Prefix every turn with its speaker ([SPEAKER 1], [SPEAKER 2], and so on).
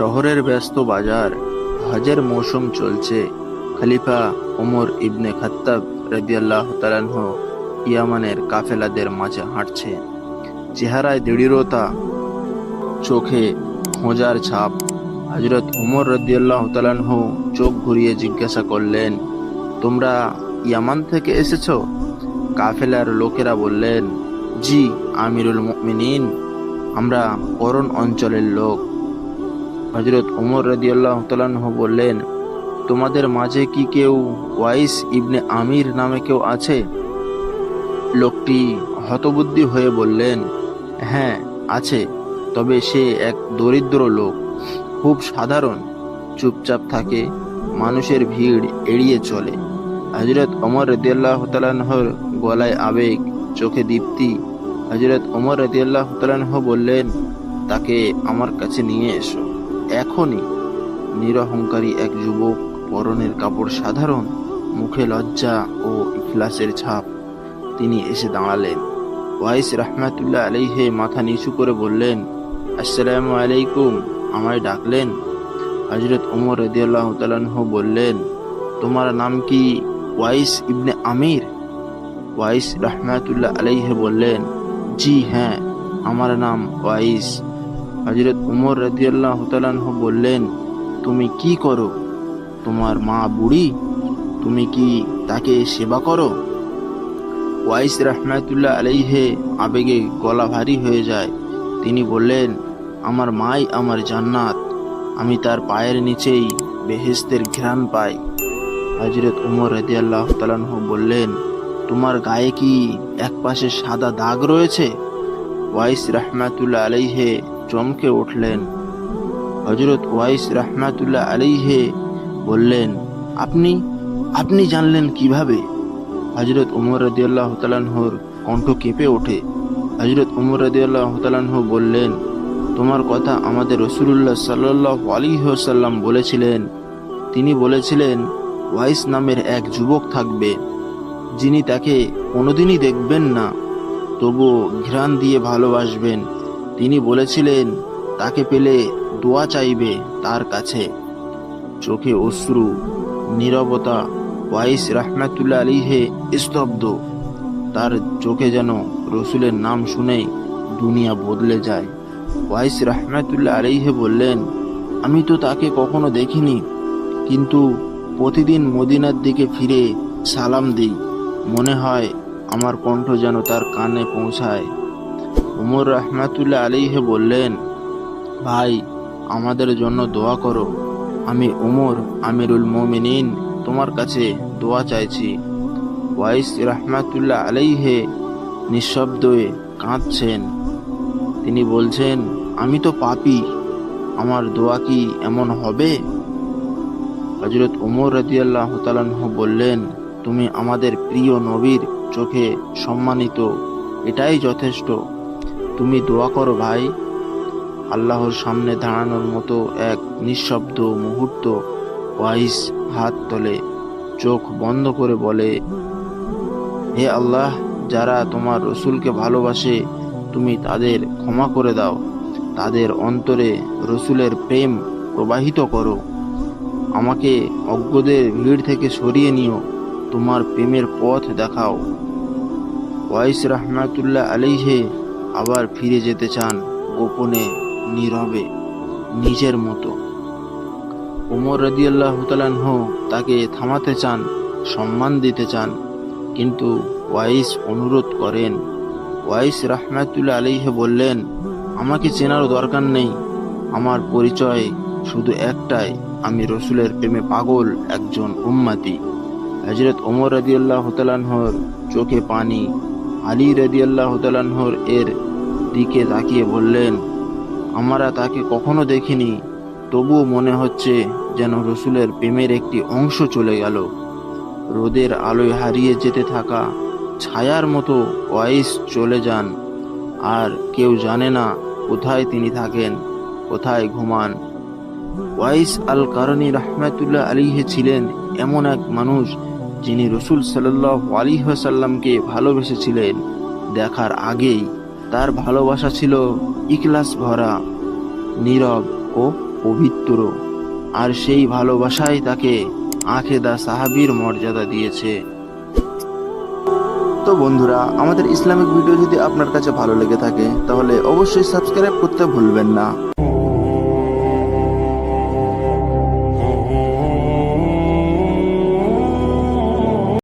[SPEAKER 1] শহরের ব্যস্ত বাজার, হজের মৌসুম চলছে। খলিফা ওমর ইবনে খাত্তাব রাদিয়াল্লাহ তালানহ ইয়ামানের কাফেলাদের মাঝে হাঁটছে। চেহারায় দৃঢ়তা, চোখে খোঁজার ছাপ। হজরত উমর রদিয়াল্লাহ তালানহ চোখ ঘুরিয়ে জিজ্ঞাসা করলেন, তোমরা ইয়ামান থেকে এসেছ? কাফেলার লোকেরা বললেন, জি, আমিরুল মুমিনিন। আমরা করণ অঞ্চলের লোক। হজরত উমর রদিয়াল্লাহ তালানহ বললেন, তোমাদের মাঝে কি কেউ ওয়াইস ইবনে আমির নামে কেউ আছে? লোকটি হতবুদ্ধি হয়ে বললেন হ্যাঁ আছে, তবে সে এক দরিদ্র লোক, খুব সাধারণ, চুপচাপ থাকে, মানুষের ভিড় এড়িয়ে চলে। হজরত ওমর রদিয়াল্লাহ তালানহর গলায় আবেগ, চোখে দীপ্তি। হজরত ওমর রদিয়াল্লাহ তালানহ বললেন, তাকে আমার কাছে নিয়ে এসো। এখনই নিরহংকারী এক যুবক পরনের কাপড় সাধারণ, মুখে লজ্জা ও ইখলাসের ছাপ। তিনি এসে দাঁড়ালেন। ওয়াইস রহমাতুল্লাহ আলাইহে মাথা নিচু করে বললেন, আসসালামু আলাইকুম। আমায় ডাকলেন। হজরত ওমর রদিয়াল্লাহ তালাহ বললেন, তোমার নাম কি ওয়াইস ইবনে আমির? ওয়াইস রহমাতুল্লাহ আলাইহে বললেন, জি হ্যাঁ আমার নাম ওয়াইস। হজরত উমর রদিয়াল্লাহ তালাহ বললেন, তুমি কি করো? তোমার মা বুড়ি? তুমি কি তাকে সেবা করো? ওয়াইস রহমাতুল্লাহ আলাইহে আবেগে গলা ভারী হয়ে যায়। তিনি বললেন, আমার মাই আমার জান্নাত। আমি তার পায়ের নিচেই বেহেস্তের ঘ্রাণ পাই। হজরত উমর রদিয়াল্লাহ তালাহ বললেন, তোমার গায়ে কি এক পাশে সাদা দাগ রয়েছে? ওয়াইস রহমাতুল্লাহ আলাইহে চমকে উঠলেন। হজরত ওয়াইস রহমাতুল্লাহ আলাইহে বললেন, আপনি আপনি জানলেন কীভাবে হজরত উমর রদিয়াল্লাহ তালাহর কণ্ঠ কেঁপে ওঠে? হজরত উমর রদিয়াল্লাহ তালাহ বললেন, তোমার কথা আমাদের রসুল্লাহ সাল্লাহ আলিহাসাল্লাম বলেছিলেন। তিনি বলেছিলেন, ওয়াইস নামের এক যুবক থাকবে, যিনি তাকে কোনোদিনই দেখবেন না তবু ঘ্রাণ দিয়ে ভালোবাসবেন। তিনি বলেছিলেন, তাকে পেলে দোয়া চাইবে তার কাছে। চোখে অশ্রু, নীরবতা, ওয়াইস রহমাতুল্লাহ আলীহে স্তব্ধ। তার চোখে যেন রসুলের নাম শুনেই দুনিয়া বদলে যায়। ওয়াইস রহমাতুল্লাহ আলীহে বললেন, আমি তো তাকে কখনো দেখিনি, কিন্তু প্রতিদিন মদিনার দিকে ফিরে সালাম দিই। মনে হয় আমার কণ্ঠ যেন তার কানে পৌঁছায়। উমর রহমাতুল্লাহ আলীহে বললেন, ভাই, আমাদের জন্য দোয়া করো। আমি উমর আমিরুল মোমিনিন, তোমার কাছে দোয়া চাইছি। ওয়াইস রহমাতুল্লাহ আলাইহে নিঃশব্দে কাঁদছেন। তিনি বলছেন, আমি তো পাপি, আমার দোয়া কি এমন হবে? হজরত উমর রাজিয়াল্লাহ তালাহ বললেন, তুমি আমাদের প্রিয় নবীর চোখে সম্মানিত, এটাই যথেষ্ট। তুমি দোয়া করো ভাই। আল্লাহর সামনে দাঁড়ানোর মতো এক নিঃশব্দ মুহূর্ত ওয়াইস হাত তোলে, চোখ বন্ধ করে বলে, হে আল্লাহ, যারা তোমার রসুলকে ভালোবাসে, তুমি তাদের ক্ষমা করে দাও। তাদের অন্তরে রসুলের প্রেম প্রবাহিত করো। আমাকে অজ্ঞদের ভিড় থেকে সরিয়ে নিও, তোমার প্রেমের পথ দেখাও। ওয়াইস রহমাতুল্লাহ আলিহে আবার ফিরে যেতে চান গোপনে, নীরবে, নিজের মতো। ওমর রদিয়াল্লাহ তালাহ তাকে থামাতে চান, সম্মান দিতে চান, কিন্তু ওয়াইস অনুরোধ করেন। ওয়াইস রহমাতুল্লাহ আলিহে বললেন, আমাকে চেনারও দরকার নেই। আমার পরিচয় শুধু একটাই, আমি রসুলের প্রেমে পাগল একজন উম্মাতি। হজরত ওমর রদিয়াল্লাহ তালাহর চোখে পানি আলী রদিয়াল্লাহ তালাহর এর দিকে তাকিয়ে বললেন, আমরা তাকে কখনো দেখিনি। তবুও মনে হচ্ছে যেন রসুলের প্রেমের একটি অংশ চলে গেল। রোদের আলোয় হারিয়ে যেতে থাকা ছায়ার মতো ওয়াইস চলে যান। আর কেউ জানে না কোথায় তিনি থাকেন, কোথায় ঘুমান। ওয়াইস আল কারণী রহমাতুল্লাহ আলিহে ছিলেন এমন এক মানুষ যিনি রসুল সাল্লাহ আলিহাসাল্লামকে ভালোবেসেছিলেন, দেখার আগেই তার ভালোবাসা ছিল ইকলাস ভরা, নীরব ও পবিত্র। আর সেই ভালোবাসাই তাকে আখেদা সাহাবীর মর্যাদা দিয়েছে। তো বন্ধুরা, আমাদের ইসলামিক ভিডিও যদি আপনার কাছে ভালো লেগে থাকে, তাহলে অবশ্যই সাবস্ক্রাইব করতে ভুলবেন না।